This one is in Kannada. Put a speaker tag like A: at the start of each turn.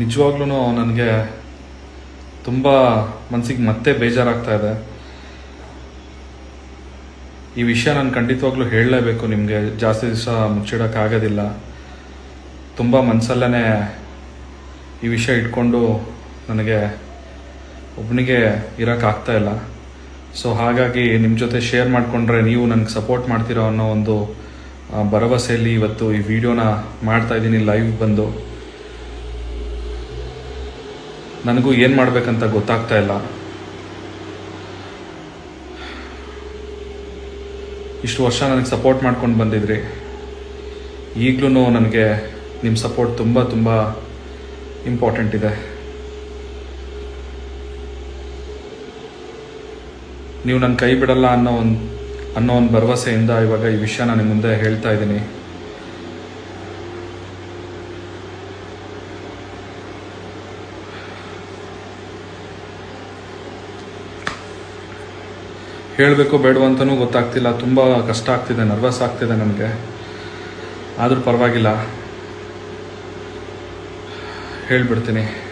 A: ನಿಜವಾಗ್ಲೂ ನನಗೆ ತುಂಬ ಮನಸ್ಸಿಗೆ ಮತ್ತೆ ಬೇಜಾರಾಗ್ತಾ ಇದೆ. ಈ ವಿಷಯ ನಾನು ಖಂಡಿತವಾಗ್ಲೂ ಹೇಳಲೇಬೇಕು ನಿಮಗೆ. ಜಾಸ್ತಿ ದಿವಸ ಮುಚ್ಚಿಡೋಕ್ಕಾಗೋದಿಲ್ಲ ತುಂಬ ಮನಸ್ಸಲ್ಲೇ ಈ ವಿಷಯ ಇಟ್ಕೊಂಡು ನನಗೆ ಒಬ್ಬನಿಗೆ ಇರೋಕ್ಕಾಗ್ತಾ ಇಲ್ಲ. ಸೊ ಹಾಗಾಗಿ ನಿಮ್ಮ ಜೊತೆ ಶೇರ್ ಮಾಡಿಕೊಂಡ್ರೆ ನೀವು ನನಗೆ ಸಪೋರ್ಟ್ ಮಾಡ್ತೀರೋ ಅನ್ನೋ ಒಂದು ಭರವಸೆಯಲ್ಲಿ ಇವತ್ತು ಈ ವಿಡಿಯೋನ ಮಾಡ್ತಾ ಇದ್ದೀನಿ, ಲೈವ್ ಬಂದು. ನನಗೂ ಏನು ಮಾಡಬೇಕಂತ ಗೊತ್ತಾಗ್ತಾ ಇಲ್ಲ. ಇಷ್ಟು ವರ್ಷ ನನಗೆ ಸಪೋರ್ಟ್ ಮಾಡ್ಕೊಂಡು ಬಂದಿದ್ರಿ. ಈಗಲೂ ನನಗೆ ನಿಮ್ಮ ಸಪೋರ್ಟ್ ತುಂಬ ತುಂಬ ಇಂಪಾರ್ಟೆಂಟ್ ಇದೆ. ನೀವು ನನ್ನ ಕೈ ಬಿಡಲ್ಲ ಅನ್ನೋ ಒಂದು ಅನ್ನೋ ಒಂದು ಭರವಸೆಯಿಂದ ಇವಾಗ ಈ ವಿಷಯ ನಾನು ನಿಮ್ಮ ಮುಂದೆ ಹೇಳ್ತಾ ಇದ್ದೀನಿ. ಹೇಳಬೇಕು ಬೇಡವ ಅಂತಲೂ ಗೊತ್ತಾಗ್ತಿಲ್ಲ. ತುಂಬ ಕಷ್ಟ ಆಗ್ತಿದೆ ನರ್ವಸ್ ಆಗ್ತಿದೆ ನನಗೆ ಆದರೂ ಪರವಾಗಿಲ್ಲ. ಹೇಳ್ಬಿಡ್ತೀನಿ.